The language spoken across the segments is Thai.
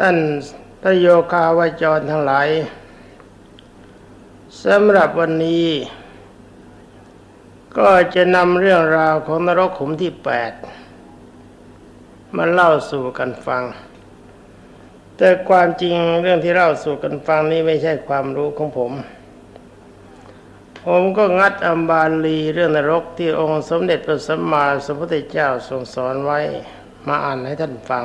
ท่านทโยคาวาจรทั้งหลายสำหรับวันนี้ ก็จะนำเรื่องราวของนรกขุมที่แปดมาเล่าสู่กันฟัง แต่ความจริงเรื่องที่เล่าสู่กันฟังนี้ไม่ใช่ความรู้ของผม ผมก็งัดอัมบาลีเรื่องนรกที่องค์สมเด็จพระสัมมาสัมพุทธเจ้าทรงสอนไว้ มาอ่านให้ท่านฟัง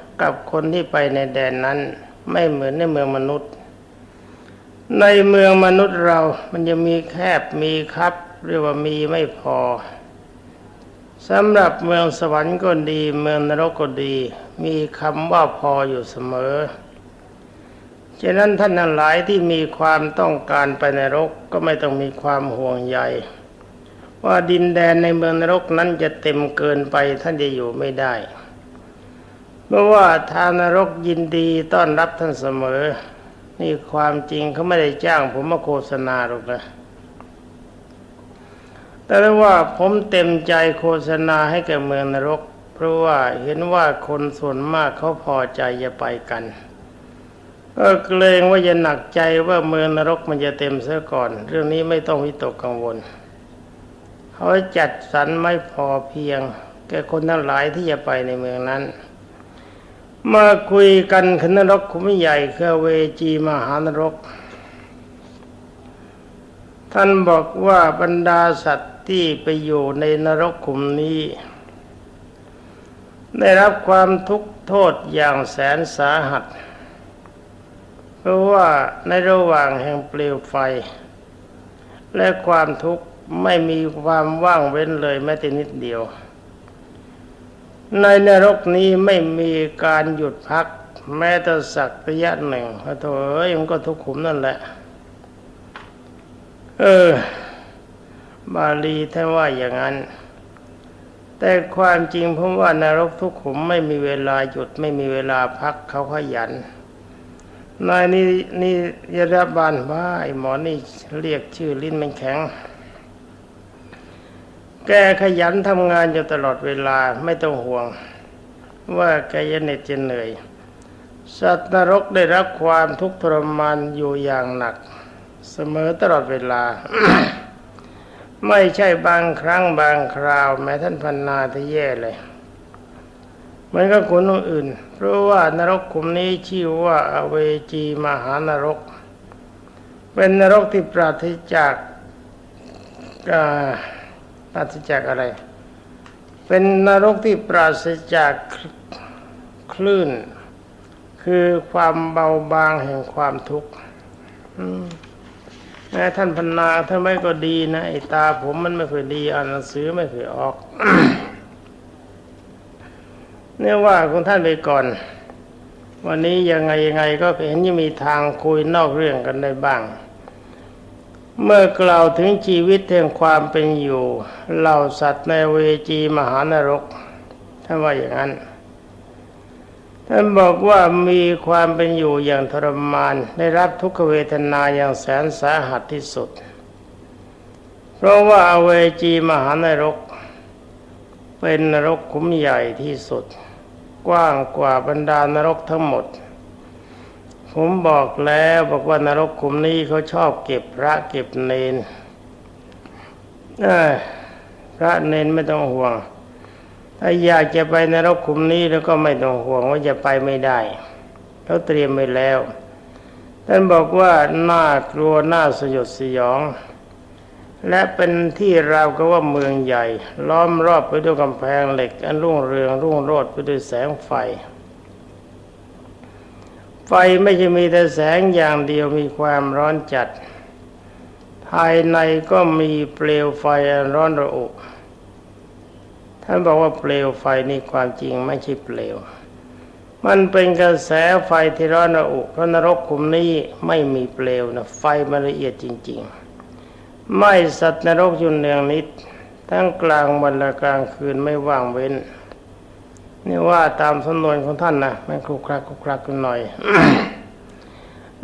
กับคนที่ไปในแดนนั้น ไม่เหมือนในเมืองมนุษย์ ในเมืองมนุษย์เรามันจะมีแคบมีครับเรียกว่ามีไม่พอสำหรับเมืองสวรรค์ก็ดี เมืองนรกก็ดี มีคำว่าพออยู่เสมอฉะนั้นท่านทั้งหลายที่มีความต้องการไปนรกก็ไม่ต้องมีความห่วงใย ว่าดินแดนในเมืองนรกนั้นจะเต็มเกินไปท่านจะอยู่ไม่ได้ เพราะว่าทางนรกยินดีต้อนรับท่านเสมอ นี่ความจริงเขาไม่ได้จ้างผมมาโฆษณาหรอกนะแต่ว่าผมเต็มใจโฆษณาให้แก่เมืองนรก เพราะว่าเห็นว่าคนส่วนมากเขาพอใจจะไปกันก็เกรงว่าจะหนักใจว่าเมืองนรกมันจะเต็มเสียก่อน เรื่องนี้ไม่ต้องวิตกกังวลเขาจัดสรรไม่พอเพียง แก่คนทั้งหลายที่จะไปในเมืองนั้น มาคุยกันคือนรกขุมใหญ่คือเวจีมหานรก ท่านบอกว่าบรรดาสัตว์ที่ไปอยู่ในนรกขุมนี้ ได้รับความทุกข์โทษอย่างแสนสาหัส เพราะว่าในระหว่างแห่งเปลวไฟ และความทุกข์ไม่มีความว่างเว้นเลยแม้แต่นิดเดียว ในนรกนี้ไม่มีการหยุดพัก แม้แต่สักระยะหนึ่งพระโถเอ้ยมันก็ทุกขุมนั่นแหละ เออ บาลีท่านว่าอย่างนั้น แต่ความจริงผมว่านรกทุกขุมไม่มีเวลาหยุดไม่มีเวลาพักเขาขยันนายนี่นี่ยรบาลว่าไอหมอนี่เรียกชื่อลิ้นมันแข็ง แกขยันทำงานอยู่ตลอดเวลาไม่ต้องห่วง ว่าแกจะเหน็ดจะเหนื่อย สัตว์นรกได้รับความทุกข์ทรมานอยู่อย่างหนัก เสมอตลอดเวลา ไม่ใช่บางครั้งบางคราว แม้ท่านพันนาที่แย่เลยมันก็คนอื่น เพราะว่านรกขุมนี้ชื่อว่าอเวจีมหานรก เป็นนรกที่ปราศจาก ปราศจากอะไร เป็นนรกที่ปราศจากคลื่น คือความเบาบางแห่งความทุกข์แม้ท่านพนนาท่านไม่ก็ดีนะไอตาผมมันไม่เคยดีอ่านหนังสือไม่เคยออกเนี่ยว่าของท่านไปก่อน วันนี้ยังไงยังไงก็เห็นยังมีทางคุยนอกเรื่องกันได้บ้าง เมื่อกล่าวถึงชีวิตแห่งความเป็นอยู่เหล่าสัตว์ในเวจีมหานรกท่านว่าอย่างนั้นท่านบอกว่ามีความเป็นอยู่อย่างทรมาน ได้รับทุกขเวทนาอย่างแสนสาหัสที่สุด เพราะว่าเวจีมหานรก เป็นนรกคุ้มใหญ่ที่สุด กว้างกว่าบรรดานรกทั้งหมด ผมบอกแล้วบอกว่านรกขุมนี้เขาชอบเก็บพระเก็บเนนพระเนนไม่ต้องห่วง ถ้าอยากจะไปนรกขุมนี้แล้วก็ไม่ต้องห่วงว่าจะไปไม่ได้เขาเตรียมไว้แล้วท่านบอกว่าน่ากลัวน่าสยดสยอง และเป็นที่ราวก็ว่าเมืองใหญ่ ล้อมรอบไปด้วยกำแพงเหล็ก อันรุ่งเรืองรุ่งโรจน์ไปด้วยแสงไฟ ไฟไม่ใช่มีแต่แสงอย่างเดียวมีความร้อนจัด ภายในก็มีเปลวไฟร้อนระอุท่านบอกว่าเปลวไฟนี่ความจริงไม่ใช่เปลว มันเป็นกระแสไฟที่ร้อนระอุเพราะนรกขุมนี้ไม่มีเปลวนะไฟมันละเอียดจริง ๆ ไม่สัตว์นรกอยู่เนืองนิด ทั้งกลางวันและกลางคืนไม่ว่างเว้น นี่ว่าตามสำนวนของท่านนะมันคลุกคลักคลุกคลักกันหน่อย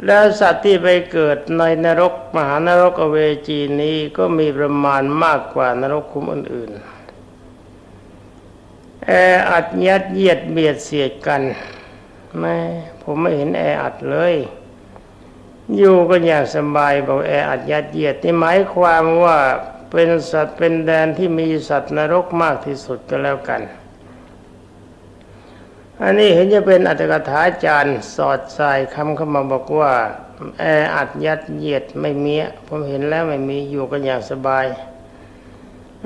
แล้วสัตว์ที่ไปเกิดในนรกมหานรกเวจีนี้ก็มีประมาณมากกว่านรกคุ้มอื่นๆแออัดยัดเยียดเบียดเสียดกันแม่ผมไม่เห็นแออัดเลย อยู่กันอย่างสบายบอกแออัดยัดเยียดนี่หมายความว่าเป็นสัตว์เป็นแดนที่มีสัตว์นรกมากที่สุดก็แล้วกัน อันนี้เห็นจะเป็นอัตถกถาจารย์สอดใสายคำเข้ามาบอกว่าแออัดยัดเยียดไม่มีผมเห็นแล้วไม่มีอยู่กันอย่างสบาย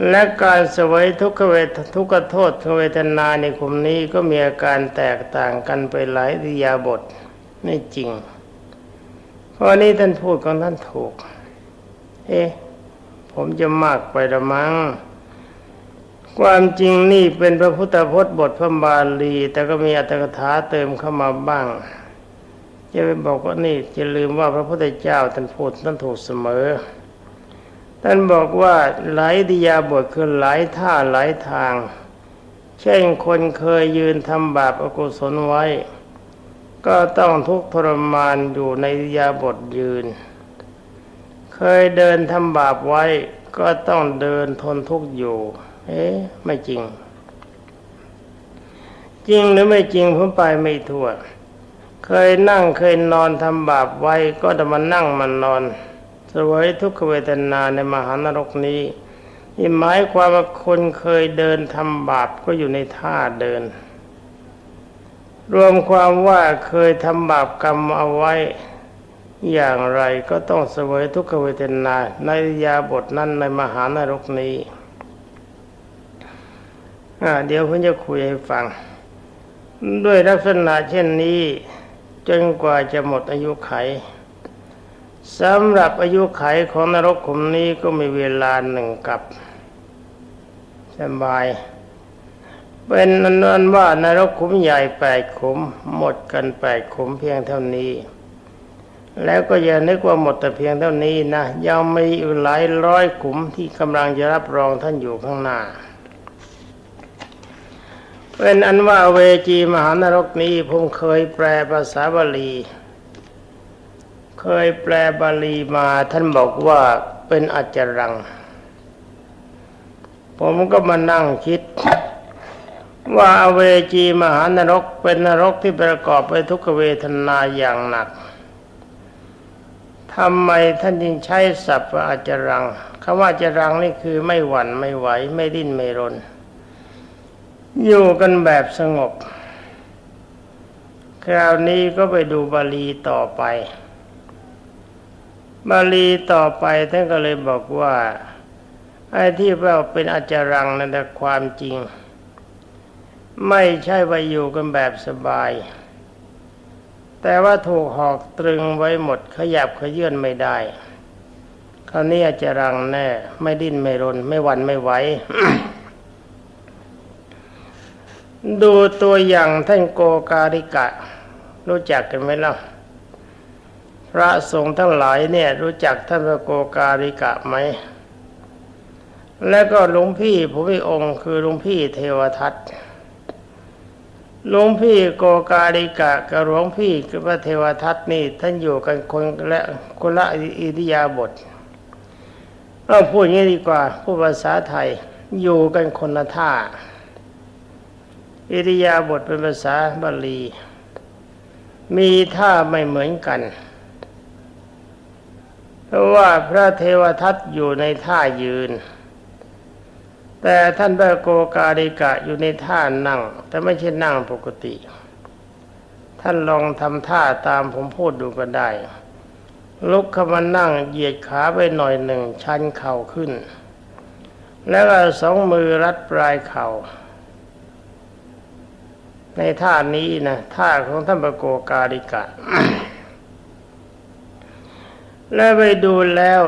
และการสวยทุกขเวททุกขโทษเวทนาในกลุ่มนี้ก็มีอาการแตกต่างกันไปหลายริยาบทไม่จริง เพราะนี้ท่านพูดของท่านถูก เอ๊ะผมจะมากไปละมั้ง ความจริงนี่เป็นพระพุทธพจน์บทพระบาลี แต่ก็มีอัตถกถาเติมเข้ามาบ้างจะไปบอกว่านี่จะลืมว่าพระพุทธเจ้าท่านพูดท่านถูกเสมอ ท่านบอกว่าหลายดิยาบทคือหลายท่าหลายทาง เช่นคนเคยยืนทำบาปอกุศลไว้ ก็ต้องทุกข์ทรมานอยู่ในดิยาบทยืน เคยเดินทำบาปไว้ก็ต้องเดินทนทุกข์อยู่ เอ๊ะไม่จริง จริงหรือไม่จริงผมไปไม่ทั่ว เคยนั่งเคยนอนทำบาปไว้ก็จะมานั่งมันนอนสวยทุกขเวทนาในมหานรกนี้นี่หมายความว่าคนเคยเดินทำบาปก็อยู่ในท่าเดิน รวมความว่าเคยทำบาปกรรมเอาไว้ อย่างไรก็ต้องเสวยทุกขเวทนาในยาบทนั้นในมหานรกนี้ เดี๋ยวผมจะคุยให้ฟัง ด้วยลักษณะเช่นนี้จนกว่าจะหมดอายุไขสำหรับอายุไขของนรกขุมนี้ก็มีเวลาหนึ่งกับสบาย เป็นนั้นว่านรกขุมใหญ่แปดขุม หมดกันแปดขุมเพียงเท่านี้ แล้วก็อย่านึกว่าหมดแต่เพียงเท่านี้นะยังมีอีกหลายร้อยขุมที่กำลังจะรับรองท่านอยู่ข้างหน้า เป็นอันว่าเวจีมหานรกนี้ผมเคยแปลภาษาบาลี เคยแปลบาลีมาท่านบอกว่าเป็นอัจรัง ผมก็มานั่งคิด ว่าอเวจีมหานรกเป็นนรกที่ประกอบไปทุกเวทนาอย่างหนักทำไมท่านจึงใช้ศัพท์ว่าจรังคำว่าอัจรังนี่คือไม่หวั่นไม่ไหวไม่ดิ้นไม่รน อยู่กันแบบสงบ คราวนี้ก็ไปดูบาลีต่อไป บาลีต่อไปท่านก็เลยบอกว่าไอ้ที่เราเป็นอาจารังนั่นแต่ความจริง ไม่ใช่ว่าอยู่กันแบบสบาย แต่ว่าถูกหอกตรึงไว้หมดขยับขยื่นไม่ได้ คราวนี้อาจารังแน่ ไม่ดิ้นไม่รน ไม่วันไม่ไหว ดูตัวอย่างท่านโกการิกะ รู้จักกันไหมล่ะพระสงฆ์ทั้งหลายเนี่ยรู้จักท่านพระโกการิกะไหม และก็หลวงพี่ผู้มีองค์คือหลวงพี่เทวทัตหลวงพี่โกการิกะกับหลวงพี่คือพระเทวทัตนี่ท่านอยู่กันคนและคนละอิริยาบถเอาพูดงี้ดีกว่าพูดภาษาไทยอยู่กันคนละท่า อิริยาบถเป็นภาษาบาลี มีท่าไม่เหมือนกัน เพราะว่าพระเทวทัตอยู่ในท่ายืน แต่ท่านพระโกกาลิกะอยู่ในท่านั่ง แต่ไม่ใช่นั่งปกติ ท่านลองทำท่าตามผมพูดดูก็ได้ ลุกขึ้นมานั่งเหยียดขาไปหน่อยหนึ่งชันเข่าขึ้น แล้วก็สองมือรัดปลายเข่า ในท่านี้นะท่าของท่านปโกกาลิกะ แล้วไปดูแล้ว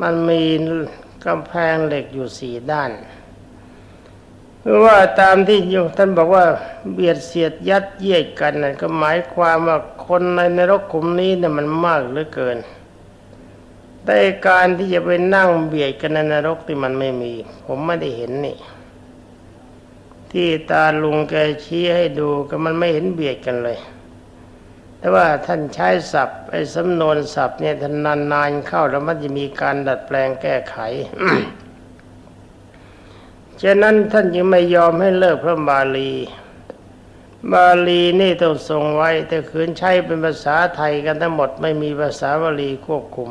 มันมีกำแพงเหล็กอยู่สี่ด้านหรือว่าตามที่อยู่ท่านบอกว่าเบียดเสียดยัดเยียดกันนั่นก็หมายความว่าคนในนรกขุมนี้เนี่ยมันมากเหลือเกิน แต่การที่จะไปนั่งเบียดกันในนรกที่มันไม่มี ผมไม่ได้เห็นนี่ ที่ตาลุงแกชี้ให้ดูก็มันไม่เห็นเบียดกันเลย แต่ว่าท่านใช้ศัพท์ไอ้สำนวนศัพท์เนี่ยท่านนานๆเข้าแล้วมันจะมีการดัดแปลงแก้ไขฉะนั้นท่านยังไม่ยอมให้เลิกพระบาลี บาลีนี่ต้องทรงไว้แต่คืนใช้เป็นภาษาไทยกันทั้งหมดไม่มีภาษาบาลีควบคุม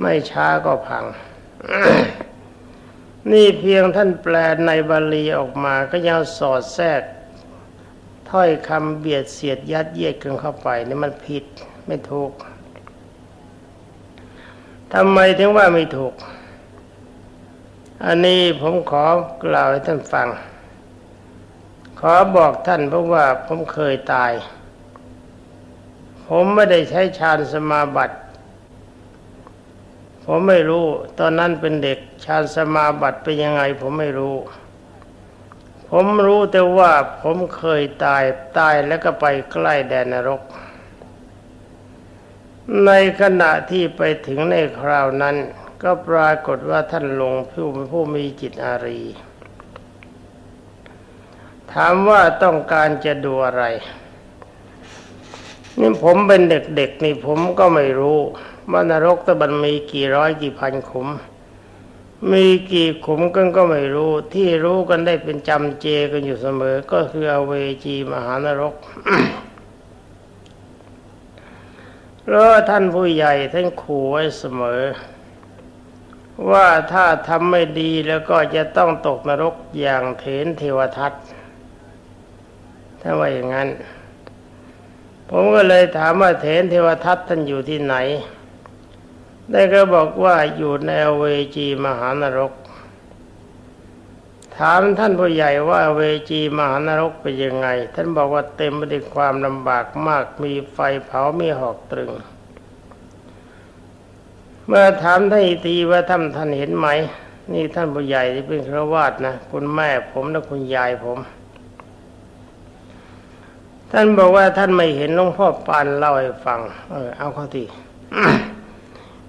ไม่ช้าก็พัง นี่เพียงท่านแปลในบาลีออกมาก็ยังสอดแทรกถ้อยคำเบียดเสียดยัดเยียดกันเข้าไปนี่มันผิดไม่ถูกทำไมถึงว่าไม่ถูก อันนี้ผมขอกล่าวให้ท่านฟัง ขอบอกท่านเพราะว่าผมเคยตาย ผมไม่ได้ใช้ฌานสมาบัติ ผมไม่รู้ ตอนนั้นเป็นเด็กฌานสมาบัติเป็นยังไง ผมไม่รู้ ผมรู้แต่ว่าผมเคยตายตายแล้วก็ไปใกล้แดนนรก ในขณะที่ไปถึงในคราวนั้น ก็ปรากฏว่าท่านลงผู้ผู้มีจิตอารี ถามว่าต้องการจะดูอะไร นี่ผมเป็นเด็กๆนี่ผมก็ไม่รู้ ว่านรกตะบันมีกี่ร้อยกี่พันขุม มีกี่ขุมกันก็ไม่รู้ ที่รู้กันได้เป็นจำเจกันอยู่เสมอ ก็คืออเวจีมหานรกแล้วท่านผู้ใหญ่ท่านขู่ไว้เสมอ ว่าถ้าทำไม่ดีแล้วก็จะต้องตกนรกอย่างเถนเทวทัตถ้าว่าอย่างนั้น ผมก็เลยถามว่าเถนเทวทัตท่านอยู่ที่ไหน ได้ก็บอกว่าอยู่ในเวจีมหานรก ถามท่านผู้ใหญ่ว่าเวจีมหานรกเป็นยังไง ท่านบอกว่าเต็มไปด้วยความลำบากมากมีไฟเผามีหอกตรึง เมื่อถามท่านอีกทีว่าท่านท่านเห็นไหม นี่ท่านผู้ใหญ่ที่เป็นครวาสนะคุณแม่ผมและคุณยายผมท่านบอกว่าท่านไม่เห็นหลวงพ่อปานเล่าให้ฟัง เออเอาข้าที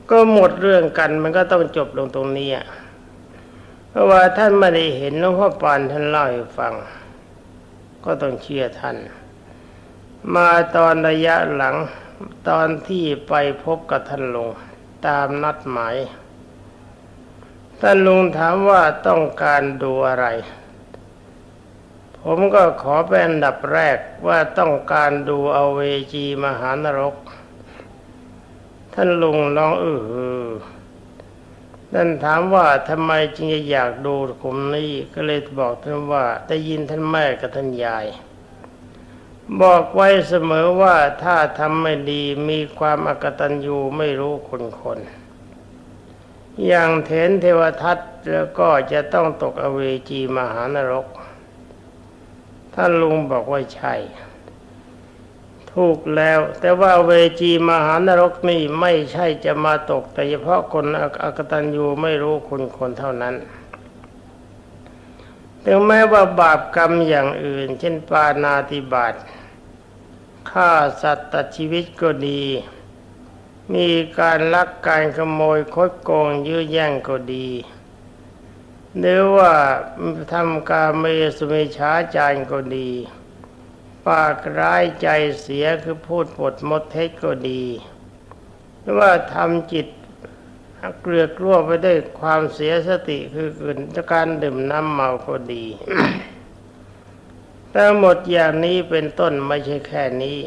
ก็หมดเรื่องกันมันก็ต้องจบลงตรงนี้อะเพราะว่าท่านไม่ได้เห็นหลวงพ่อปานท่านเล่าให้ฟัง ก็ต้องเชื่อท่าน มาตอนระยะหลังตอนที่ไปพบกับท่านลงตามนัดหมาย ท่านลุงถามว่าต้องการดูอะไร ผมก็ขอเป็นอันดับแรกว่าต้องการดูเอาเวจีมหานรก ท่านลุงร้องเออท่นถามว่าทำไมจึงจะอยากดูกลุ่มนี้ก็เลยบอกท่านว่าได้ยินท่านแม่กับท่านยาย บอกไว้เสมอว่าถ้าทำไม่ดีมีความอกตัญญูไม่รู้คนคนอย่างเถนเทวทัตแล้วก็จะต้องตกอเวจีมหานรก ท่านลุงบอกว่าใช่ ถูกแล้ว แต่ว่าเวจีมหานรกนี่ไม่ใช่จะมาตก แต่เฉพาะคนอกตัญญูไม่รู้คุณคนเท่านั้นถึงแม้ว่าบาปกรรมอย่างอื่น เช่นปานาติบาตฆ่าสัตว์ตัดชีวิตก็ดี มีการลักการขโมยคดโกงยื้อแย่งก็ดีหรือว่าทำการเมสุเมช้าจารก็ดี ปากร้ายใจเสียคือพูดปดมดเท็จก็ดีหรือว่าทำจิตเกลือกลัวไปด้วยความเสียสติคือเกิดจาการดื่มน้ำเมาก็ดีแต่หมดอย่างนี้เป็นต้นไม่ใช่แค่นี้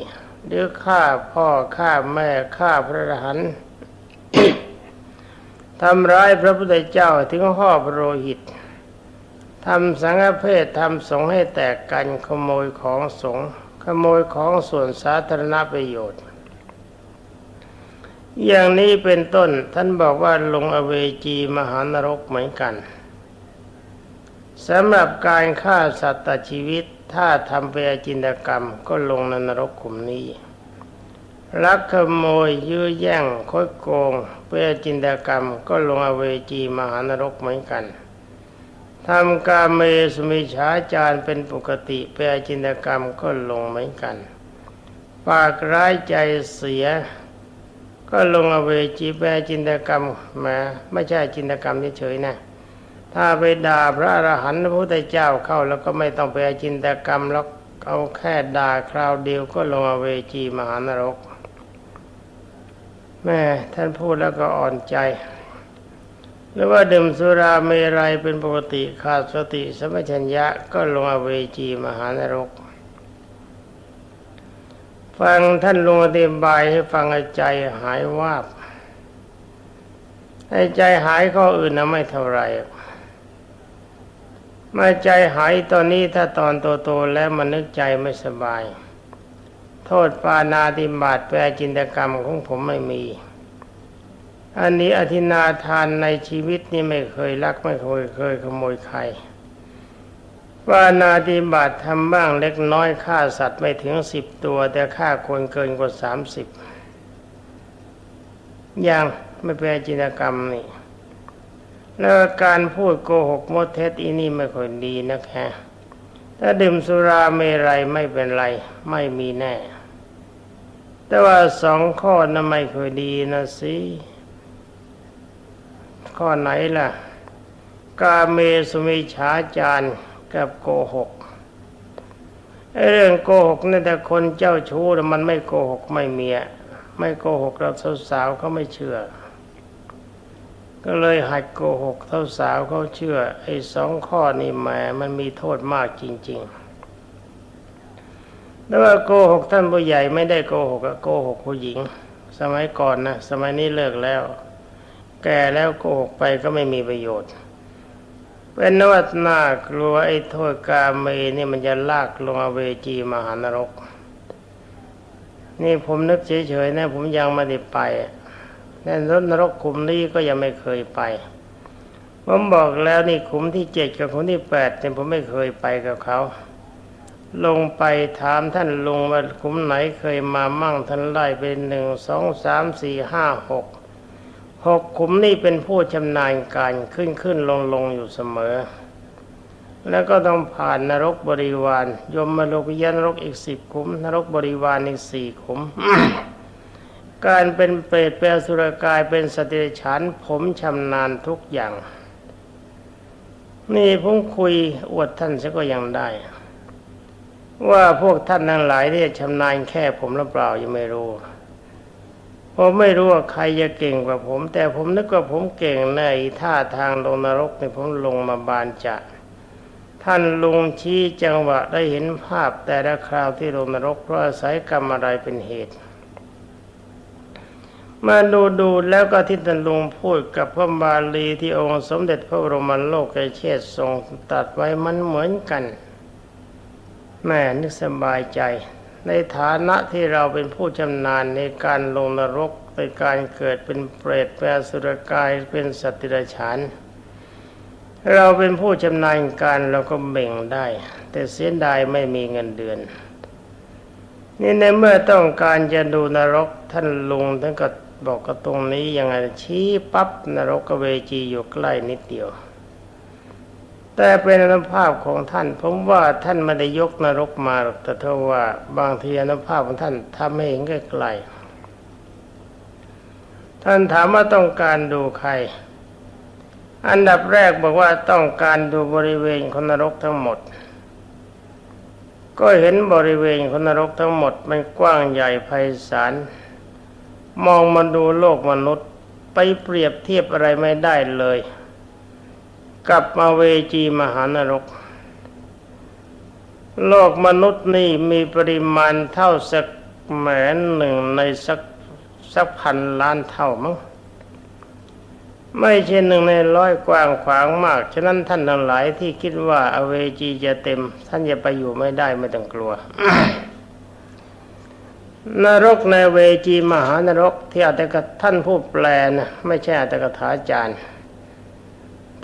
หรือฆ่าพ่อฆ่าแม่ฆ่าพระรหันทำร้ายพระพุทธเจ้าถึงห่อพระโลหิต ทำสังฆเพศทำสงฆ์ให้แตกกันขโมยของสงฆ์ขโมยของส่วนสาธารณประโยชน์ อย่างนี้เป็นต้นท่านบอกว่าลงอเวจีมหานรกเหมือนกันสำหรับการฆ่าสัตว์ตัดชีวิตถ้าทำเปอจินตกรรมก็ลงในนรกขุมนี้ลักขโมยยื้อแย่งคดโกงเพื่อจินตกรรมก็ลงอเวจีมหานรกเหมือนกัน ทำกาเมสมิฉาจารเป็นปกติเพื่อจินตกรรมก็ลงเหมือนกัน ปากร้ายใจเสีย ก็ลงอเวจีแปลจินตกรรมมาไม่ใช่จินตกรรมเฉยๆนะถ้าไปด่าพระอรหันต์พระพุทธเจ้าเข้าแล้วก็ไม่ต้องไปจินตกรรมแล้วเอาแค่ด่าคราวเดียวก็ลงอเวจีมหานรก แม่ท่านพูดแล้วก็อ่อนใจ หรือว่าดื่มสุราเมรัยเป็นปกติขาดสติสมัชัญญะก็ลงอเวจีมหานรก ฟังท่านลงอธิบายให้ฟังใจหายวาบให้ใจหายข้ออื่นนะไม่เท่าไรมาใจหายตอนนี้ถ้าตอนโตๆแล้วมันนึกใจไม่สบาย โทษปานาติบาตแปลจินตกรรมของผมไม่มี อันนี้อธินาทานในชีวิตนี่ไม่เคยลักไม่เคยเคยขโมยใครปานาติบาตทำบ้างเล็กน้อยฆ่าสัตว์ไม่ถึงสิบตัว แต่ฆ่าคนเกินกว่าสามสิบอย่างไม่แปลจินตกรรมนี่แล้วการพูดโกหกมดเท็จอีนี่ไม่ค่อยดีนะแค่ถ้าดื่มสุราเมรัยไม่เป็นไร ไม่มีแน่ แต่ว่าสองข้อนั้นไม่เคยดีนะสิ ข้อไหนล่ะ กาเมสุมิฉาจารกับโกหกเรื่องโกหกนี่แต่คนเจ้าชู้มันไม่โกหกไม่เมีย ไม่โกหกเราสาวๆเขาไม่เชื่อ ก็เลยหัดโกหกเ่าสาวเขาเชื่อ ไอ้สองข้อนี่แหมมันมีโทษมากจริง ๆ แต่ว่าโกหกท่านผู้ใหญ่ไม่ได้โกหกโกหกผู้หญิง สมัยก่อนนะสมัยนี้เลิกแล้ว แก่แล้วโกหกไปก็ไม่มีประโยชน์ เป็นนวัตนากลัวไอ้โทษกาเมนี่มันจะลากลงอเวจีมหานรก นี่ผมนึกเฉยๆนะผมยังไม่ได้ไปแน่นรถนรกขุมนี้ก็ยังไม่เคยไป ผมบอกแล้วนี่ขุมที่เจ็ดกับขุมที่แปดเนี่ยผมไม่เคยไปกับเขา ลงไปถามท่านลุงว่าขุมไหนเคยมามั่งท่านไล่เป็นหนึ่งสองสามสี่ห้าหก หกขุมนี่เป็นผู้ชำนาญการขึ้นขึ้นลงลงอยู่เสมอ แล้วก็ต้องผ่านนรกบริวาร ยมมาโลกยานรกอีกสิบขุม นรกบริวารอีกสี่ขุม การเป็นเปรตเป็นสุรกายเป็นสติฉันผมชำนาญทุกอย่าง นี่ผมคุยอวดท่านซะก็ยังได้ ว่าพวกท่านทั้งหลายที่ชำนาญแค่ผมหรือเปล่ายังไม่รู้ ผมไม่รู้ว่าใครจะเก่งกว่าผม แต่ผมนึกว่าผมเก่งในท่าทางลงนรกในผมลงมาบานจะท่านลุงชี้จังหวะได้เห็นภาพแต่ละคราวที่ลงนรกเพราะอาศัยกรรมอะไรเป็นเหตุ มาดูดูแล้วก็ที่ท่านลุงพูดกับพระบาลีที่องค์สมเด็จพระบรมโลกเชษทรงตัดไว้มันเหมือนกันแม่นึกสบายใจ ในฐานะที่เราเป็นผู้ชำนาญในการลงนรกในการเกิดเป็นเปรตเป็นสุรกายเป็นสัตว์ดิรฉานเราเป็นผู้ชำนาญการเราก็เบ่งได้ แต่เสียดายไม่มีเงินเดือน นี่ในเมื่อต้องการจะดูนรกท่านลุงท่านก็บอกกับตรงนี้ยังไงชี้ปั๊บนรกเวจีอยู่ใกล้นิดเดียว แต่เป็นอนุภาพของท่าน ผมว่าท่านไม่ได้ยกนรกมาหรอกแต่เท่าว่าบางทีอนุภาพของท่านทำให้เห็นใกล้ๆท่านถามว่าต้องการดูใคร อันดับแรกบอกว่าต้องการดูบริเวณคนนรกทั้งหมด ก็เห็นบริเวณคนนรกทั้งหมด มันกว้างใหญ่ไพศาลมองมาดูโลกมนุษย์ ไปเปรียบเทียบอะไรไม่ได้เลย กับมาเวจีมหานรก โลกมนุษย์นี่มีปริมาณเท่าสักแหมนหนึ่งในสักสักพันล้านเท่ามั้งไม่ใช่หนึ่งในร้อยกว้างขวางมาก ฉะนั้นท่านทั้งหลายที่คิดว่าอเวจีจะเต็ม ท่านจะไปอยู่ไม่ได้ไม่ต้องกลัว นรกในเวจีมหานรกที่อาตกท่านผู้แปลนะไม่ใช่อาตกถาจารย์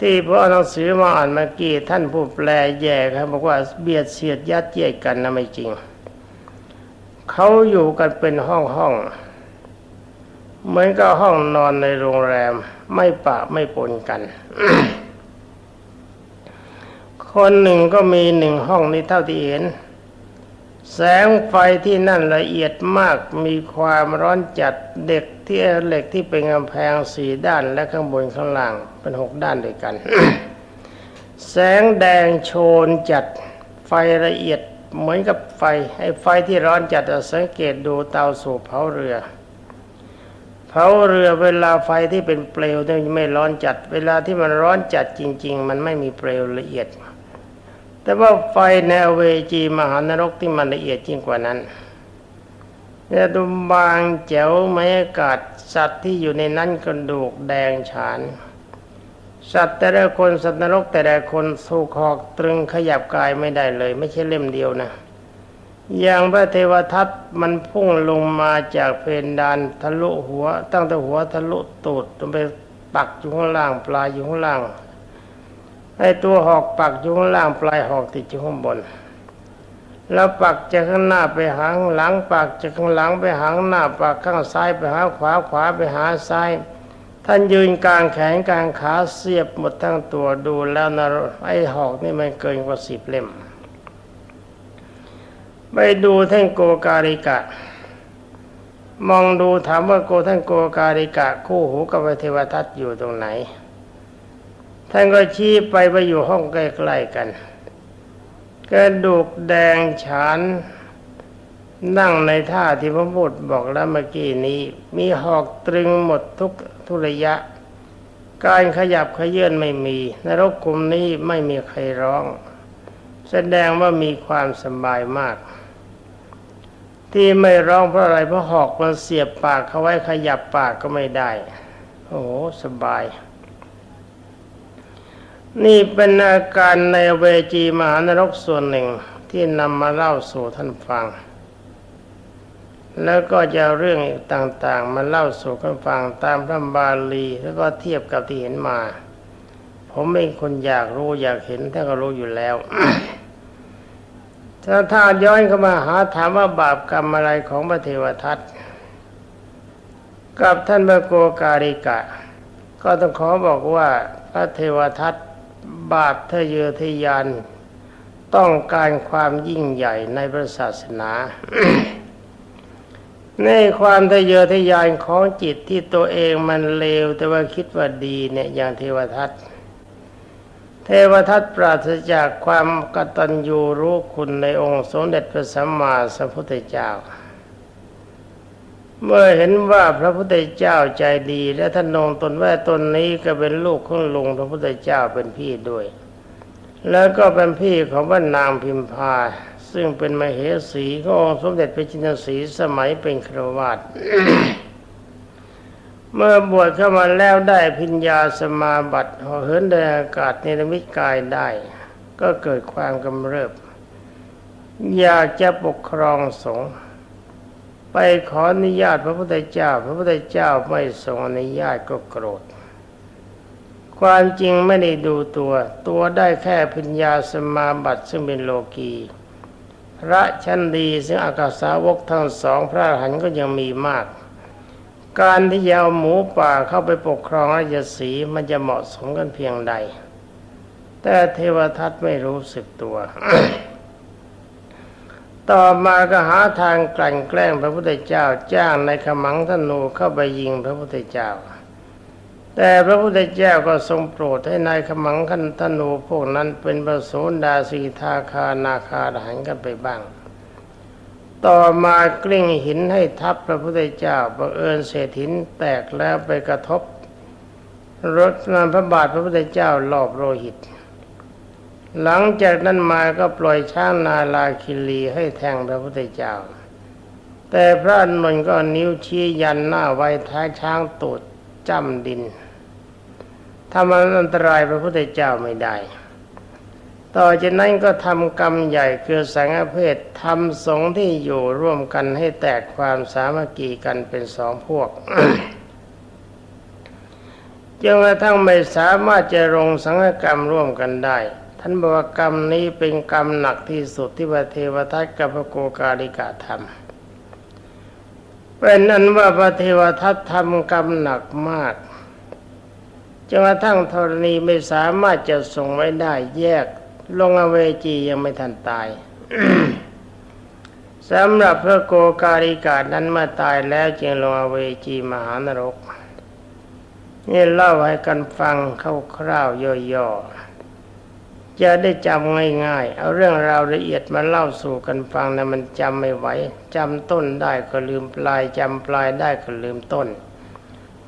ที่พระหนังสือมาอ่านเมื่อกี้ท่านผู้แปลแย่ครับบอกว่าเบียดเสียดยัดเยียดกันนะไม่จริง เขาอยู่กันเป็นห้องห้องเหมือนกับห้องนอนในโรงแรม ไม่ปะไม่ปนกัน คนหนึ่งก็มีหนึ่งห้องนี้เท่าที่เห็น แสงไฟที่นั่นละเอียดมากมีความร้อนจัดเด็กที่เหล็กที่เป็นกำแพงสี่ด้านและข้างบนข้างล่างเป็นหกด้านด้วยกัน แสงแดงโชนจัดไฟละเอียดเหมือนกับไฟไอ้ไฟที่ร้อนจัดสังเกตดูเตาสูบเผาเรือ เผาเรือเวลาไฟที่เป็นเปลวเนี่ยไม่ร้อนจัด เวลาที่มันร้อนจัดจริง ๆ มันไม่มีเปลวละเอียด แต่ว่าไฟในอเวจีมหานรกที่มันละเอียดยิ่งกว่านั้นเนี่ยดูบางแจ๋วไม่อากาศสัตว์ที่อยู่ในนั้นกระดูกแดงฉาน สัตว์แต่ละคนสัตว์นรกแต่ละคนสู้คอกตรึงขยับกายไม่ได้เลย ไม่ใช่เล่มเดียวนะอย่างพระเทวทัตมันพุ่งลงมาจากเพดานทะลุหัว ตั้งแต่หัวทะลุตูดจนไปปักอยู่ข้างล่างปลายอยู่ข้างล่าง ไอ้ตัวหอกปักอยู่ข้างล่างปลายหอกติดอยู่ข้างบน แล้วปักจากข้างหน้าไปหางหลังปักจากข้างหลังไปหางหน้าปักข้างซ้ายไปหาขวาขวาไปหาซ้ายท่านยืนกลางแขนกลางขาเสียบหมดทั้งตัวดูแล้วนะไอ้หอกนี่มันเกินกว่าสิบเล่ม ไปดูท่านโกการิกะ มองดูถามว่าโกท่านโกการิกะ คู่หูกับเทวทัตอยู่ตรงไหน ท่านก็ชี้ไปไปอยู่ห้องใกล้ๆกันกระดูกแดงฉานนั่งในท่าที่พระพุทธบอกแล้วเมื่อกี้นี้ มีหอกตรึงหมดทุกทุระยะ การขยับขยื่นไม่มีนรกกลุ่มนี้ไม่มีใครร้อง แสดงว่ามีความสบายมาก ที่ไม่ร้องเพราะอะไรเพราะหอกมันเสียบปากเขาไว้ขยับปากก็ไม่ได้ โอ้โหสบาย นี่เป็นอาการในเวจีมหานรกส่วนหนึ่งที่นำมาเล่าสู่ท่านฟัง แล้วก็จะเรื่องต่างๆ มาเล่าสู่กันฟังตามพระบาลีแล้วก็เทียบกับที่เห็นมา ผมเป็นคนอยากรู้อยากเห็นท่านก็รู้อยู่แล้วถ้าถ้าย้อนเข้ามาหาถามว่าบาปกรรมอะไรของพระเทวทัตกับท่านพระโกการิกะ ก็ต้องขอบอกว่าพระเทวทัต บาปทะเยอทะยานต้องการความยิ่งใหญ่ในพระศาสนาในความทะเยอทะยานของจิตที่ตัวเองมันเลว แต่ว่าคิดว่าดีเนี่ยอย่างเทวทัตเทวทัตปราศจากความกตัญญูรู้คุณในองค์สมเด็จพระสัมมาสัมพุทธเจ้า เมื่อเห็นว่าพระพุทธเจ้าใจดี และท่านนงตนว่าตนนี้ก็เป็นลูกของลุงพระพุทธเจ้าเป็นพี่ด้วย แล้วก็เป็นพี่ของพระนางพิมพา ซึ่งเป็นมเหสีขององค์สมเด็จพระจินสีสมัยเป็นครวาสเมื่อบวชเข้ามาแล้วได้พิญญาสมาบัติเหอเหินเดินอากาศเนรมิตกายได้ ก็เกิดความกำเริบ อยากจะปกครองสงฆ์ ขออนุญาตพระพุทธเจ้า พระพุทธเจ้าไม่ทรงอนุญาตก็โกรธ ความจริงไม่ได้ดูตัว ตัวได้แค่พิญญาสมาบัติซึ่งเป็นโลกีพระชั้นดีซึ่งอากาสาวกทั้งสองพระอรหันต์ก็ยังมีมาก การที่จะเอาหมูป่าเข้าไปปกครองราชสีมันจะเหมาะสมกันเพียงใด แต่เทวทัตไม่รู้สึกตัว ต่อมาก็หาทางกลั่นแกล้งพระพุทธเจ้าจ้างในขมังธนูเข้าไปยิงพระพุทธเจ้า แต่พระพุทธเจ้าก็ทรงโปรดให้นายขมังคันธนูพวกนั้นเป็นประโสดาสีทาคานาคาหันกันไปบ้าง ต่อมากลิ้งหินให้ทับพระพุทธเจ้าบังเอิญเศษหินแตกแล้วไปกระทบ รถนำพระบาทพระพุทธเจ้าลอบโลหิต หลังจากนั้นมาก็ปล่อยช้างนาลาคิรีให้แทงพระพุทธเจ้า แต่พระอานนท์ก็นิ้วชี้ยันหน้าไว้ท้ายช้างตูดจ้ำดินทำอันตรายพระพุทธเจ้าไม่ได้ ต่อจากนั้นก็ทำกรรมใหญ่คือสังฆเพศทำสงฆ์ที่อยู่ร่วมกันให้แตกความสามัคคีกันเป็นสองพวกจนกระทั่งไม่สามารถจะลงสังฆกรรมร่วมกันได้ ท่านบอกว่ากรรมนี้เป็นกรรมหนักที่สุดที่พระเทวทัตกับพระโกกาลิกาทำเป็นนั้นว่าพระเทวทัตทำกรรมหนักมากจนกระทั่งธรณีไม่สามารถจะส่งไว้ได้แยก ลงอเวจียังไม่ทันตายสำหรับพระโกกาลิกานั้นเมื่อตายแล้วจึงลงอเวจีมหานรกนี่เล่าให้กันฟังคร่าวๆย่อๆ จะได้จำง่ายๆ เอาเรื่องราวละเอียดมาเล่าสู่กันฟังนะมันจำไม่ไหวจำต้นได้ก็ลืมปลายจำปลายได้ก็ลืมต้น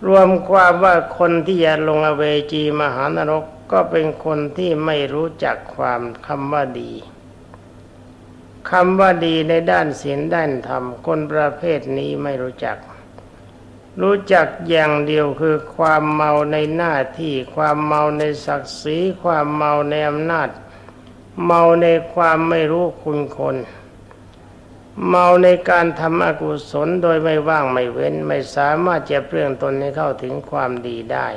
รวมความว่าคนที่จะลงอเวจีมหานรกก็เป็นคนที่ไม่รู้จักความคำว่าดีคำว่าดีในด้านศีลด้านธรรมคนประเภทนี้ไม่รู้จัก รู้จักอย่างเดียวคือความเมาในหน้าที่ ความเมาในศักดิ์ศรีความเมาในอำนาจ เมาในความไม่รู้คุณคน เมาในการทำอกุศลโดยไม่ว่างไม่เว้นไม่สามารถจะเปลี่ยนตนให้เข้าถึงความดีได้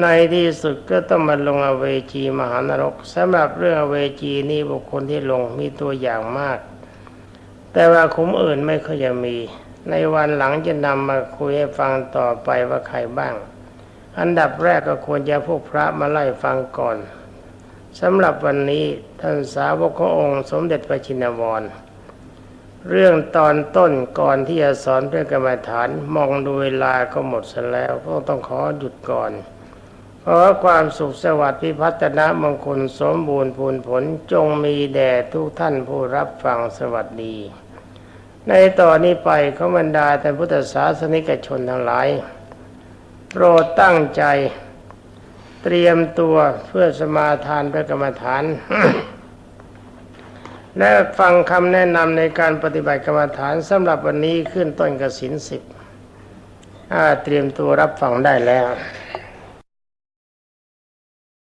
ในที่สุดก็ต้องมาลงอเวจีมหานรกสำหรับเรื่องอเวจีนี้บุคคลที่ลงมีตัวอย่างมาก แต่ว่าคุ้มอื่นไม่ค่อยจะมี ในวันหลังจะนำมาคุยให้ฟังต่อไปว่าใครบ้าง อันดับแรกก็ควรจะพวกพระมาไล่ฟังก่อนสำหรับวันนี้ท่านสาวกขององค์สมเด็จพระชินวร เรื่องตอนต้นก่อนที่จะสอนเรื่องกรรมฐานมองดูเวลาก็หมดซะแล้วก็ต้องขอหยุดก่อนขอความสุขสวัสดิ์พิพัฒนามงคลสมบูรณ์พูนผลจงมีแด่ทุกท่านผู้รับฟังสวัสดี ในต่อนนี้ไปขบรรดาท่พุทธศาสนิกชนทั้งหลาย โปรดตั้งใจ เตรียมตัวเพื่อสมาทานพระกรรมฐาน และฟังคำแนะนำในการปฏิบัติกรรมฐานสำหรับวันนี้ขึ้นต้นกสินสิบเตรียมตัวรับฟังได้แล้ว